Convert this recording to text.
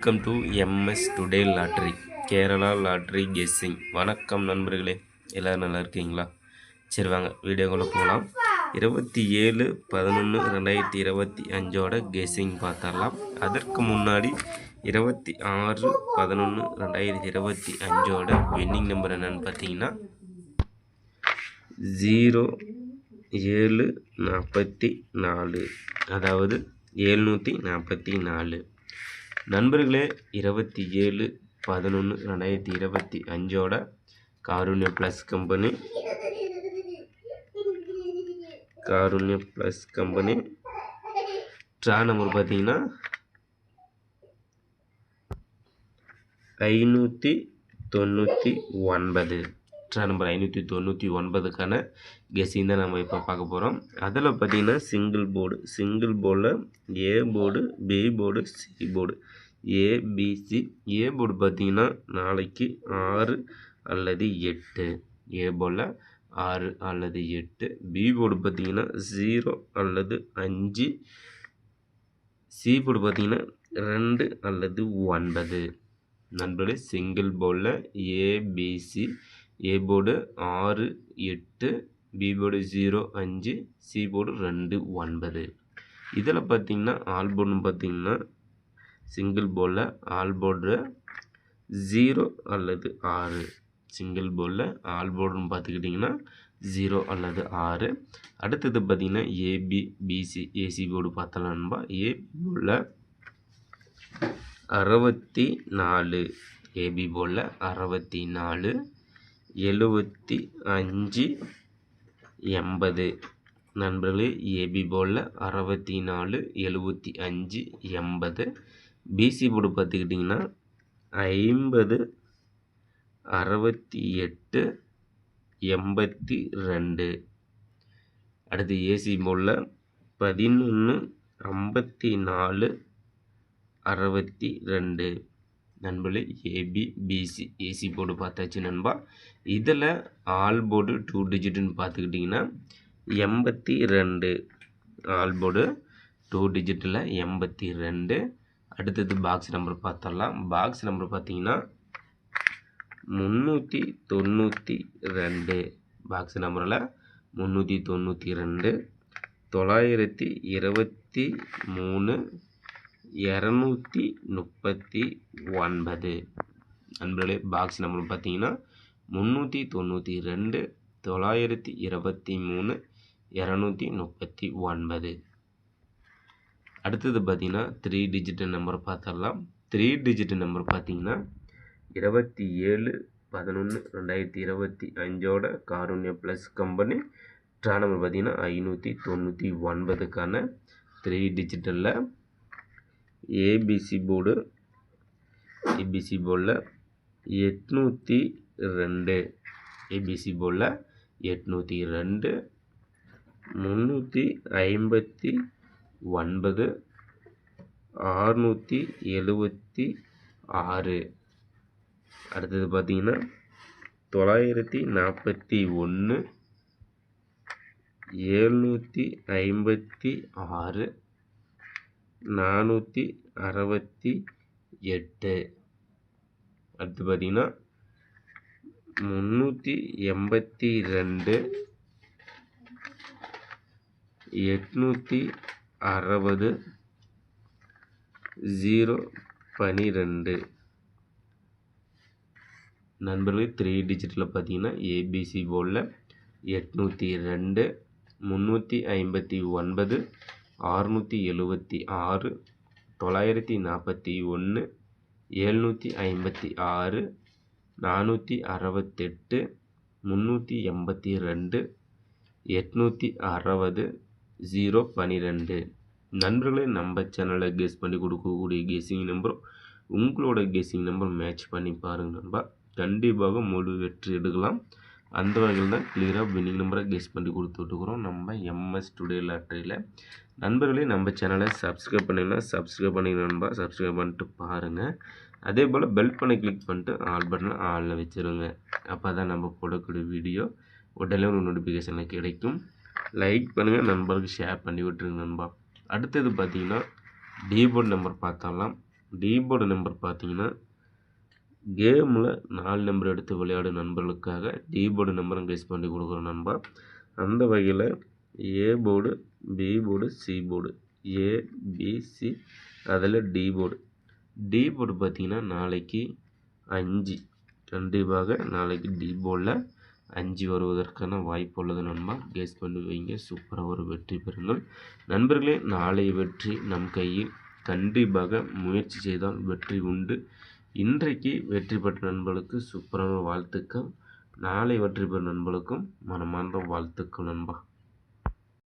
Welcome to MS today lottery Kerala lottery guessing வணக்கம் நண்பர்களே எல்லோரும் நல்லா இருக்கீங்களா? சரி வாங்க வீடியோக்குள்ளே போகலாம் இருபத்தி ஏழு பதினொன்று ரெண்டாயிரத்தி இருபத்தி அஞ்சோட கெஸ்ஸிங் பார்த்துடலாம். அதற்கு முன்னாடி இருபத்தி ஆறு பதினொன்று ரெண்டாயிரத்தி இருபத்தி அஞ்சோட வின்னிங் நம்பர் என்னென்னு பார்த்தீங்கன்னா ஜீரோ ஏழு நாற்பத்தி நாலு. அதாவது எழுநூற்றி நாற்பத்தி நாலு. நண்பர்களே இருபத்தி ஏழு பதினொன்று ரெண்டாயிரத்தி இருபத்தி அஞ்சோட Karunya plus company Karunya plus company draw number பார்த்தீங்கன்னா ஐநூற்றி தொண்ணூற்றி ஒன்பது. ட்ரா நம்பர் ஐநூற்றி தொண்ணூற்றி ஒன்பதுக்கான கெஸிங் தான் நம்ம இப்போ பார்க்க போகிறோம் அதில் பார்த்திங்கன்னா சிங்கிள் போர்டு சிங்கிள் போர்டில் A board B board C board ABC A board பார்த்தீங்கன்னா நாளைக்கு ஆறு அல்லது எட்டு. ஏ போர்டில் ஆறு அல்லது எட்டு. பி போர்டு பார்த்தீங்கன்னா ஜீரோ அல்லது அஞ்சு. சி போர்டு பார்த்தீங்கன்னா ரெண்டு அல்லது ஒன்பது. நண்பர்களே சிங்கிள் போர்டில் ஏபிசி ஏ போர்டு ஆறு எட்டு பி போர்டு ஜீரோ அஞ்சு சி போர்டு ரெண்டு ஒன்பது இதில் பார்த்தீங்கன்னா ஆல் போர்டுன்னு பார்த்திங்கன்னா சிங்கிள் போர்டில் ஆல் போர்டு ஜீரோ அல்லது ஆறு சிங்கிள் போர்டில் ஆல் போர்டுன்னு பார்த்துக்கிட்டிங்கன்னா ஜீரோ அல்லது ஆறு அடுத்தது பார்த்திங்கன்னா ஏபி பிசி ஏசி போர்டு பார்த்தலான்பா ஏபி போர்டில் அறுபத்தி நாலு ஏபி போர்டில் அறுபத்தி நாலு எழுபத்தி அஞ்சு எண்பது. நண்பர்களே ஏபி போர்டில் அறுபத்தி நாலு எழுபத்தி அஞ்சு எண்பது. பிசி போர்டு பார்த்துக்கிட்டிங்கன்னா ஐம்பது அறுபத்தி எட்டு எண்பத்தி ரெண்டு. அடுத்து ஏசி போர்டில் பதினொன்று ஐம்பத்தி நாலு அறுபத்தி ரெண்டு. நண்பர்களே ஏபி பிசி ஏசி போர்டு பார்த்தாச்சு நண்பா. இதில் ஆல் போர்டு டூ டிஜிட்டுன்னு பார்த்துக்கிட்டிங்கன்னா எண்பத்தி ரெண்டு ஆல் போர்டு டூ டிஜிட்டில் எண்பத்தி ரெண்டு. அடுத்தது பாக்ஸ் நம்பர் பார்த்தரலாம் பாக்ஸ் நம்பர் பார்த்தீங்கன்னா முந்நூற்றி தொண்ணூற்றி ரெண்டு. பாக்ஸ் நம்பரில் முந்நூற்றி தொண்ணூற்றி ரெண்டு. தொள்ளாயிரத்தி இருபத்தி மூணு இரநூத்தி முப்பத்தி ஒன்பது. நண்பர்களே பாக்ஸ் நம்பர் பார்த்தீங்கன்னா முந்நூற்றி தொண்ணூற்றி ரெண்டு தொள்ளாயிரத்தி இருபத்தி மூணு இரநூத்தி முப்பத்தி ஒன்பது. அடுத்தது பார்த்தீங்கன்னா த்ரீ டிஜிட் நம்பர் பார்த்துடலாம். த்ரீ டிஜிட் நம்பர் பார்த்தீங்கன்னா இருபத்தி ஏழு பதினொன்று ரெண்டாயிரத்தி இருபத்தி அஞ்சோட Karunya plus company draw number பார்த்தீங்கன்னா ஐநூற்றி தொண்ணூற்றி ஒன்பதுக்கான த்ரீ டிஜிட்டலில் ஏபிசி போர்டு ஏபிசி போர்டில் எட்நூற்றி ரெண்டு. ஏபிசி போர்டில் எட்நூற்றி ரெண்டு முந்நூற்றி ஐம்பத்தி ஒன்பது ஆறுநூற்றி எழுபத்தி ஆறு. அடுத்தது பார்த்தீங்கன்னா தொள்ளாயிரத்தி நாற்பத்தி ஒன்று ஏழ்நூற்றி ஐம்பத்தி ஆறு. நானூற்றி அறுபத்தி எட்டு. அடுத்து பார்த்தீங்கன்னா முந்நூற்றி எண்பத்தி ரெண்டு. எட்நூற்றி அறுபது. ஜீரோ பனிரெண்டு. நண்பர்களே த்ரீ டிஜிட்டில் பார்த்தீங்கன்னா ஏபிசி போர்டில் எட்நூற்றி ரெண்டு முந்நூற்றி ஐம்பத்தி ஒன்பது. ஆறுநூற்றி எழுபத்தி ஆறு தொள்ளாயிரத்தி நாற்பத்தி ஒன்று எழுநூற்றி ஐம்பத்தி ஆறு நானூற்றி அறுபத்தெட்டு முந்நூற்றி எண்பத்தி ரெண்டு எட்நூற்றி அறுபது ஜீரோ பன்னிரெண்டு. நண்பர்களே நம்ம சேனலில் கெஸ் பண்ணி கொடுக்கக்கூடிய கெஸிங் நம்பரும் உங்களோட கெஸிங் நம்பர் மேட்ச் பண்ணி பாருங்கள் நண்பா. கண்டிப்பாக முழு வெற்றி எடுக்கலாம். அந்த வகையில் தான் கிளியராக வின்னிங் நம்பரை கெஸ் பண்ணி கொடுத்துட்ருக்குறோம் நம்ம எம்எஸ் டுடே லாட்ரியில் நண்பர்களே நம்ம சேனலை சப்ஸ்கிரைப் பண்ணிங்கன்னா சப்ஸ்கிரைப் பண்ணிங்க நண்பா சப்ஸ்கிரைப் பண்ணிட்டு பாருங்கள் அதே போல் பெல் பண்ணி கிளிக் பண்ணிட்டு ஆல் பட்டனை ஆளில் வச்சுருங்க. அப்போ தான் நம்ம போடக்கூடிய வீடியோ உடனே ஒரு நோட்டிஃபிகேஷனில் கிடைக்கும். லைக் பண்ணுங்கள் நண்பர்களுக்கு ஷேர் பண்ணி விட்டுருங்க நண்பா. அடுத்தது பார்த்தீங்கன்னா டீபோர்ட் நம்பர் பார்த்தாலாம் டீபோர்டு நம்பர் பார்த்தீங்கன்னா கேமில் நாலு நம்பர் எடுத்து விளையாடும் நண்பர்களுக்காக டீபோர்டு நம்பர் நம்பரும் கெஸ் பண்ணி கொடுக்குறோம் நண்பா. அந்த வகையில் A board B board C board. A B C. அதில் டி போர்டு. டி போர்டு பார்த்தீங்கன்னா நாளைக்கு அஞ்சு. கண்டிப்பாக நாளைக்கு டி போர்டில் அஞ்சு வருவதற்கான வாய்ப்பு உள்ளது. நண்பா கேஸ் பண்ணி வைங்க. சூப்பராக ஒரு வெற்றி பெறுங்கள். நண்பர்களே நாளை வெற்றி நம் கையில். கண்டிப்பாக முயற்சி செய்தால் வெற்றி உண்டு. இன்றைக்கு வெற்றி பெற்ற நண்பர்களுக்கு சூப்பரான வாழ்த்துக்கள். நாளை வெற்றி பெறும் நண்பர்களுக்கும் மனமார்ந்த வாழ்த்துக்கள் நண்பா.